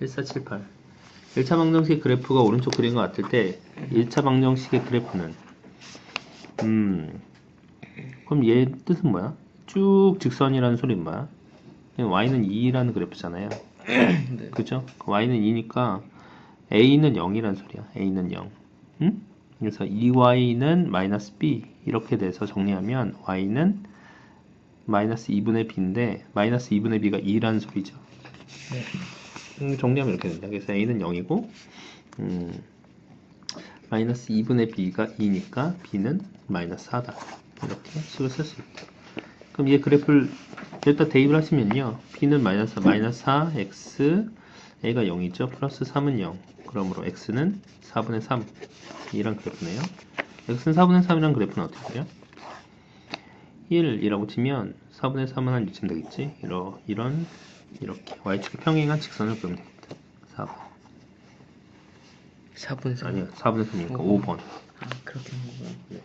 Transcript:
1478 1차 방정식 그래프가 오른쪽 그린 것 같을 때 1차 방정식의 그래프는 음 그럼 얘 뜻은 뭐야? 쭉 직선이라는 소리는 뭐야? y는 2라는 그래프잖아요 네. 그죠? y는 2니까 a는 0이란 소리야. a는 0. 응? 그래서 2y는 마이너스 b 이렇게 돼서 정리하면 y는 마이너스 2분의 b인데 마이너스 2분의 b가 2라는 소리죠. 네. 음, 정리하면 이렇게 된다. 그래서 a는 0이고 음, 마이너스 2분의 b가 2니까 b는 마이너스 4다. 이렇게 식을 쓸 수 있다. 그럼 얘 그래프를 여기다 대입을 하시면요. b는 마이너스 마이너스 4, x, a가 0이죠. 플러스 3은 0. 그러므로 x는 4분의 3. 이란 그래프네요. x는 4분의 3이란 그래프는 어떻게 돼요? 1이라고 치면 4분의 3은 한 이쯤 되겠지? 이러, 이런 이렇게 y축에 평행한 직선을 그리면 되겠다. 4번. 4분 4. 아니요, 4분의 3이니까 오. 5번. 아, 그렇게 한 거구나.